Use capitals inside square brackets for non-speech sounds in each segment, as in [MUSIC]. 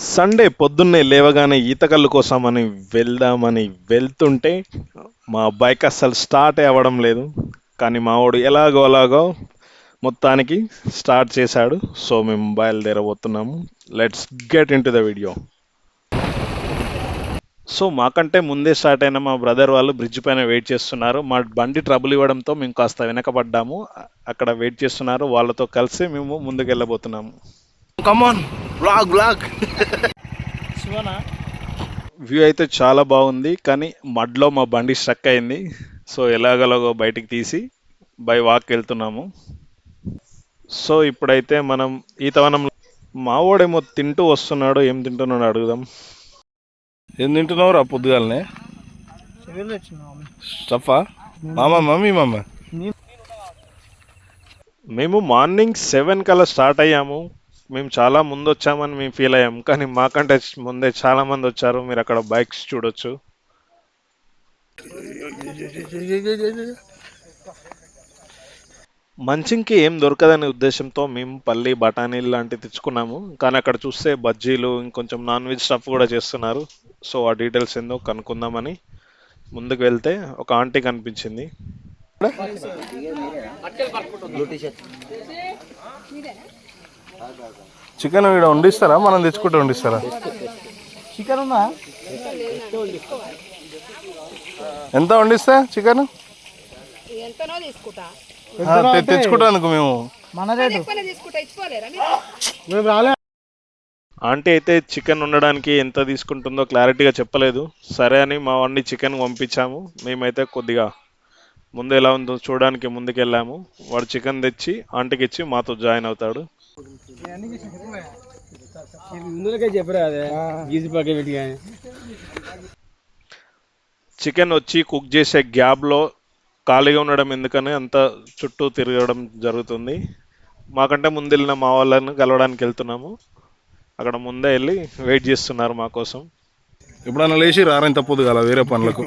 Sunday పొద్దున్నే లేవగానే ఈతకల్లు కోసమని వెళ్దామని వెళ్తుంటే మా బైక్ అస్సలు స్టార్ట్ అవ్వడం లేదు. కానీ మా వాడు ఎలాగో అలాగో మొత్తానికి స్టార్ట్ చేశాడు. సో మేము బయలుదేరబోతున్నాము. Let's get into the video so మాకంటే ముందే స్టార్ట్ అయిన మా బ్రదర్ వాళ్ళు బ్రిడ్జ్ పైన వెయిట్ చేస్తున్నారు. మా బండి ట్రబుల్ ఇవ్వడంతో మేము కాస్త వెనకబడ్డాము. అక్కడ వెయిట్ చేస్తున్నారు. వాళ్ళతో కలిసి మేము ముందుకు వెళ్ళబోతున్నాము come on blog blog view అయితే చాలా బాగుంది కానీ మడ్లో మా బండి స్ట్రక్ అయింది. సో ఎలాగలాగో బయటికి తీసి బై వాక్ వెళ్తున్నాము. సో ఇప్పుడైతే మనం ఈతవనం మావోడేమో తింటూ వస్తున్నాడు ఏం తింటున్నాడు అడుగుదాం. ఏం తింటున్నావు రా పొద్దుగాలనే? స్టఫా? మామ మమ్మీ మామ? మేము మార్నింగ్ సెవెన్ కల్లా స్టార్ట్ అయ్యాము. మేము చాలా ముందు వచ్చామని మేము ఫీల్ అయ్యాం కానీ మాకంటే ముందే చాలా మంది వచ్చారు మీరు అక్కడ బైక్స్ చూడొచ్చు మంచింగ్కి ఏం దొరకదనే ఉద్దేశంతో మేము పల్లి బఠానీలు లాంటివి తెచ్చుకున్నాము కానీ అక్కడ చూస్తే బజ్జీలు ఇంకొంచెం నాన్ వెజ్ స్టఫ్ కూడా చేస్తున్నారు సో ఆ డీటెయిల్స్ ఏందో కనుక్కుందామని ముందుకు వెళ్తే ఒక ఆంటీ కనిపించింది చికెన్ ఇక్కడ వండిస్తారా? మనం తెచ్చుకుంటే వండిస్తారా? చికెన్ ఉందా? ఎంత వండిస్తా చికెన్? ఎంతనో తీసుకుంటా తెచ్చుకుంటానికి మేము. మన రేటు. మేము రాలే. ఆంటీ అయితే చికెన్ ఉండడానికి ఎంత తీసుకుంటుందో క్లారిటీగా చెప్పలేదు. సరే అని మా వాడిని చికెన్ పంపించాము. మేమైతే కొద్దిగా ముందు ఎలా ఉందో చూడడానికి ముందుకు వెళ్ళాము వాడు చికెన్ తెచ్చి ఆంటీకి ఇచ్చి మాతో జాయిన్ అవుతాడు. ముందులకే చెప్పరా అదే గీసి పక్క పెట్టి చికెన్ వచ్చి కుక్ చేసే గ్యాప్లో ఖాళీగా ఉండడం ఎందుకని అంత చుట్టూ తిరగడం జరుగుతుంది. మాకంటే ముందు వెళ్ళిన మా వాళ్ళని కలవడానికి వెళ్తున్నాము. అక్కడ ముందే వెళ్ళి వెయిట్ చేస్తున్నారు మా కోసం. ఎప్పుడన్నా లేచి రారని తప్పదు కదా వేరే పనులకు.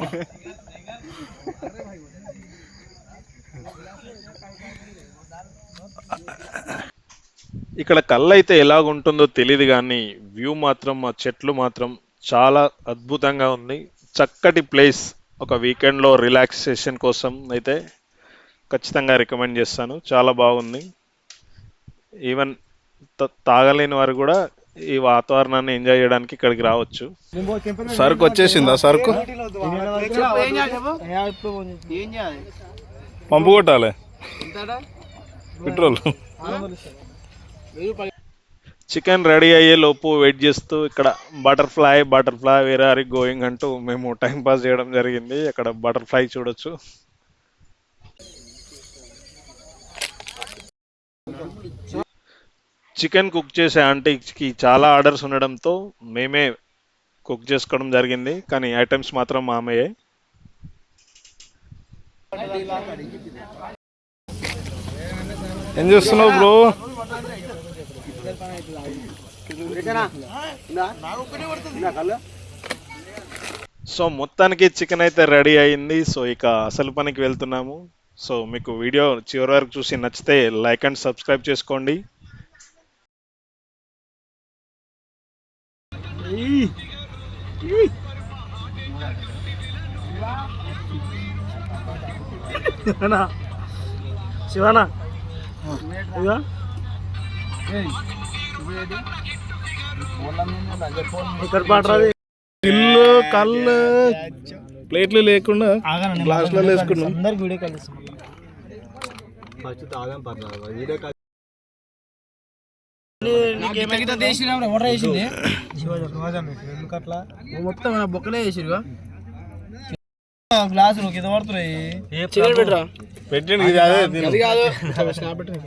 ఇక్కడ కళ్ళు అయితే ఎలాగుంటుందో తెలియదు కానీ వ్యూ మాత్రం ఆ చెట్లు మాత్రం చాలా అద్భుతంగా ఉంది. చక్కటి ప్లేస్ ఒక వీకెండ్లో రిలాక్సేషన్ కోసం అయితే ఖచ్చితంగా రికమెండ్ చేస్తాను. చాలా బాగుంది. ఈవెన్ త- తాగలేని వారు కూడా ఈ వాతావరణాన్ని ఎంజాయ్ చేయడానికి ఇక్కడికి రావచ్చు. సరుకు వచ్చేసిందా సరుకు? పంపు కొట్టాలి. పెట్రోల్. చికెన్ రెడీ అయ్యే లోపు వెయిట్ చేస్తూ ఇక్కడ butterfly butterfly where are going అంటూ మేము టైం పాస్ చేయడం జరిగింది. అక్కడ బటర్ఫ్లై చూడొచ్చు. చికెన్ కుక్ చేసే ఆంటీకి చాలా ఆర్డర్స్ ఉండడంతో మేమే కుక్ చేసుకోవడం జరిగింది. కానీ ఐటమ్స్ మాత్రం మామయ్యే. ఏం చేస్తున్నావు బ్రో సో మొత్తానికి చికెన్ అయితే రెడీ అయింది. సో ఇక అసలు పనికి వెళ్తున్నాము. సో మీకు వీడియో చివరి వరకు చూసి నచ్చితే లైక్ అండ్ సబ్స్క్రైబ్ చేసుకోండి. శివనా ఇదిగో. ఇక్కడ పాటరాది ఇల్లు కళ్ళు ప్లేట్లు లేకుండా గ్లాసులలో వేసుకున్నాం. అందరికి వీడియో కాల్ చేస్తాం మొత్తం బొక్కలే వేసిరుగా గ్లాసులు కింద పడుతున్నాయి. చికెన్ పెట్టరా? పెట్టండి ఇది అదే తిను. అది కాదు. స్నాప్ [LAUGHS] పెట్టండి